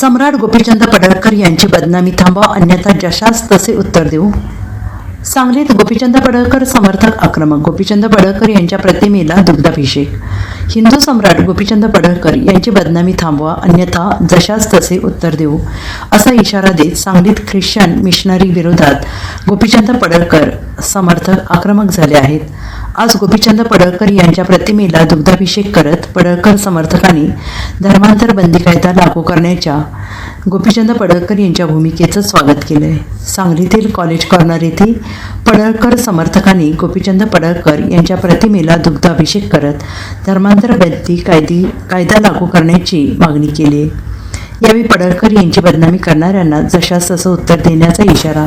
सम्राट गोपीचंद पडळकर यांची बदनामी थांबवा अन्यथा जशास तसे उत्तर देऊ. सांगलीत गोपीचंद पडळकर समर्थक आक्रमक. गोपीचंद पडळकर यांच्या प्रतिमेला दुग्धाभिषेक. हिंदू सम्राट गोपीचंद पडळकर यांची बदनामी थांबवा अन्यथा जशास तसे उत्तर देऊ असा इशारा देत सांगलीत ख्रिश्चन मिशनरी विरोधात गोपीचंद पडळकर समर्थक आक्रमक झाले आहेत. आज गोपीचंद पडळकर यांच्या प्रतिमेला दुग्धाभिषेक करत पडळकर समर्थकांनी धर्मांतर बंदी कायदा लागू करण्याच्या गोपीचंद पडळकर यांच्या भूमिकेचं स्वागत केलं आहे सांगलीतील कॉलेज कॉर्नर येथे पडळकर समर्थकांनी गोपीचंद पडळकर यांच्या प्रतिमेला दुग्धाभिषेक करत धर्मांतर बंदी कायदी कायदा लागू करण्याची मागणी केली आहे यावेळी पडळकर यांची बदनामी करणाऱ्यांना जशास तसं उत्तर देण्याचा इशारा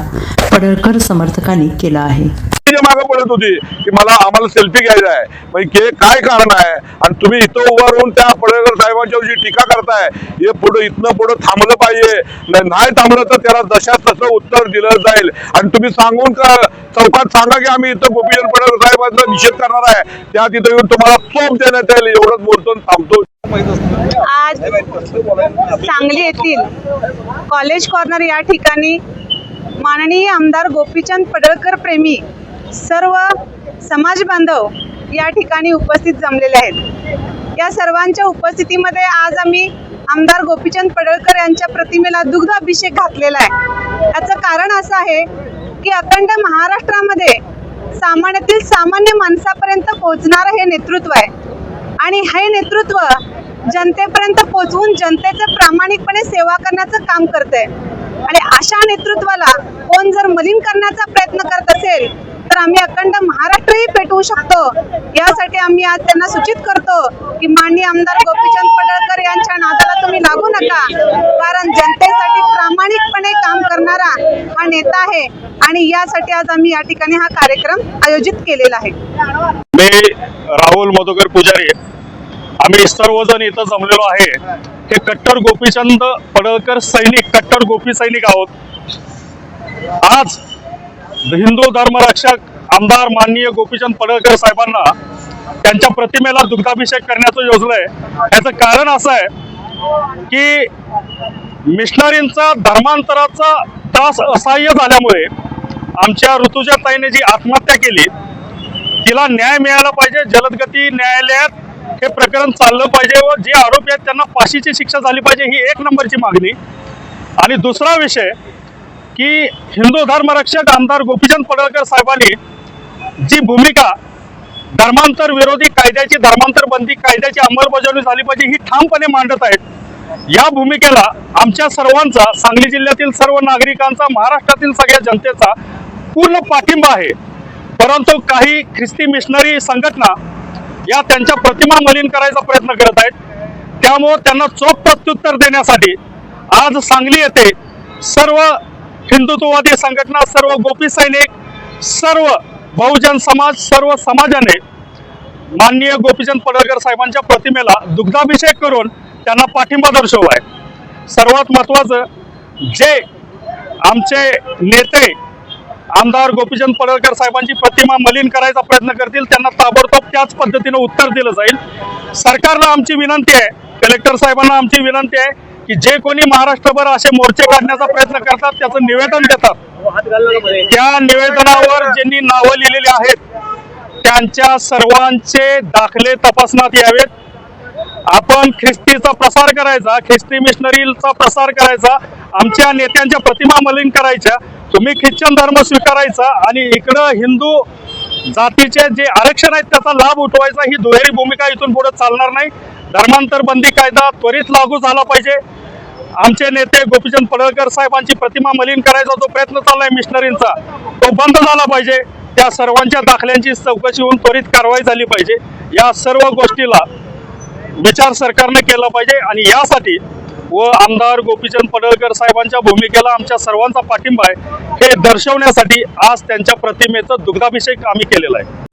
पडळकर समर्थकांनी केला आहे. जे होती की मला आम्हाला सेल्फी घ्यायचा आहे. म्हणजे काय कारण आहे? आणि तुम्ही इथं उभा राहून त्या पडळकर साहेबांच्या जी टीका करताय. हे पुढे इथनं पुढे थांबलं पाहिजे. नाही- थांबलं तर त्याला जशाच तसं उत्तर दिलं जाईल. आणि तुम्ही सांगून का चौकात सांगा की आम्ही इथं गोपीचंद पडळकर साहेबांचा निषेध करणार आहे. त्या तिथं येऊन तुम्हाला चोप देण्यात येईल. एवढंच बोलतो थांबतो. आज सांगली येथील कॉलेज कॉर्नर या ठिकाणी माननीय आमदार गोपीचंद पडळकर प्रेमी सर्व समाज बांधव या ठिकाणी उपस्थित जमलेले आहेत. या सर्वांच्या उपस्थितीमध्ये आज आम्ही आमदार गोपीचंद पडळकर यांच्या प्रतिमेला दुग्ध अभिषेक घातलेला आहे. याचं कारण असं आहे की अखंड महाराष्ट्रामध्ये सामान्यातील सामान्य माणसापर्यंत पोहोचणारं हे नेतृत्व आहे. आणि हे नेतृत्व जनतेपर्यंत पोहोचवून जनतेचं प्रामाणिकपणे सेवा करण्याचं काम करते आणि अशा नेतृत्वाला कोण जर मलिन करण्याचा प्रयत्न करत असेल तर आम्ही अखंड महाराष्ट्रही पेटवू शकतो. यासाठी आम्ही आज त्यांना सूचित करतो की माननीय आमदार गोपीचंद पडळकर यांच्या नादाला तुम्ही लागू नका. कारण जनतेसाठी प्रामाणिकपणे काम करणारा हा नेता आहे आणि यासाठी आज आम्ही या ठिकाणी हा कार्यक्रम आयोजित केलेला आहे. मी राहुल मधुकर पुजारी आम्ही सर्वजण इथं जमलेलो आहे. हे कट्टर गोपीचंद पडळकर सैनिक कट्टर गोपी सैनिक आहोत. आज हिंदू धर्मरक्षक आमदार माननीय गोपीचंद पडळकर साहेबांना त्यांच्या प्रतिमेला दुग्धाभिषेक करण्याचं योजलंय. याचं कारण असं आहे की मिशनरींचा धर्मांतराचा त्रास असह्य झाल्यामुळे आमच्या ऋतुजा ताईने जी आत्महत्या केली तिला न्याय मिळाला पाहिजे जलदगती न्यायालयात हे प्रकरण चाललं पाहिजे व जे आरोपी आहेत त्यांना फाशीची शिक्षा झाली पाहिजे ही एक नंबरची मागणी. आणि दुसरा विषय की हिंदू धर्मरक्षक आमदार गोपीचंद पडळकर साहेबांनी जी भूमिका धर्मांतर विरोधी कायद्याची धर्मांतर बंदी कायद्याची अंमलबजावणी झाली पाहिजे ही ठामपणे मांडत आहेत. या भूमिकेला आमच्या सर्वांचा सांगली जिल्ह्यातील सर्व नागरिकांचा महाराष्ट्रातील सगळ्या जनतेचा पूर्ण पाठिंबा आहे. परंतु काही ख्रिस्ती मिशनरी संघटना या त्यांच्या प्रतिमा मलिन करायचा प्रयत्न करत आहेत. त्यामुळं त्यांना चोख प्रत्युत्तर देण्यासाठी आज सांगली येथे सर्व हिंदुत्ववादी संघटना सर्व गोपी सैनिक सर्व बहुजन समाज सर्व समाजाने माननीय गोपीचंद पडळकर साहेबांच्या प्रतिमेला दुग्धाभिषेक करून त्यांना पाठिंबा दर्शवला आहे. सर्वात महत्वाचं जे आमचे नेते आमदार गोपीचंद पडळकर साहेबांची प्रतिमा मलिन करायचा प्रयत्न करतील त्यांना ताबडतोब त्याच पद्धतीनं उत्तर दिलं जाईल. सरकारला आमची विनंती आहे कलेक्टर साहेबांना आमची विनंती आहे की जे कोणी महाराष्ट्रभर असे मोर्चे काढण्याचा प्रयत्न करतात त्याचं निवेदन देतात. त्या निवेदनावर ज्यांनी नावं लिहिलेली आहेत त्यांच्या सर्वांचे दाखले तपासण्यात यावेत. आपण ख्रिस्तीचा प्रसार करायचा ख्रिस्ती मिशनरीचा प्रसार करायचा आमच्या नेत्यांच्या प्रतिमा मलिन करायच्या तुम्ही ख्रिश्चन धर्म स्वीकारायचा आणि इकडं हिंदू जातीचे जे आरक्षण आहेत त्याचा लाभ उठवायचा ही दुहेरी भूमिका इथून पुढे चालणार नाही. धर्मांतर बंदी कायदा त्वरित लागू झाला पाहिजे. आमचे नेते गोपीचंद पडळकर साहेबांची प्रतिमा मलिन करायचा जो प्रयत्न चाललाय मिशनरींचा तो बंद झाला पाहिजे. त्या सर्वांच्या दाखल्यांची चौकशी होऊन त्वरित कारवाई झाली पाहिजे. या सर्व गोष्टीला विचार सरकारने केला पाहिजे आणि यासाठी व आमदार गोपीचंद पडळकर साहेबांच्या भूमिकेला आमच्या सर्वांचा पाठिंबा आहे हे दर्शवण्यासाठी आज त्यांच्या प्रतिमेचं दुग्धाभिषेक आम्ही केलेला आहे.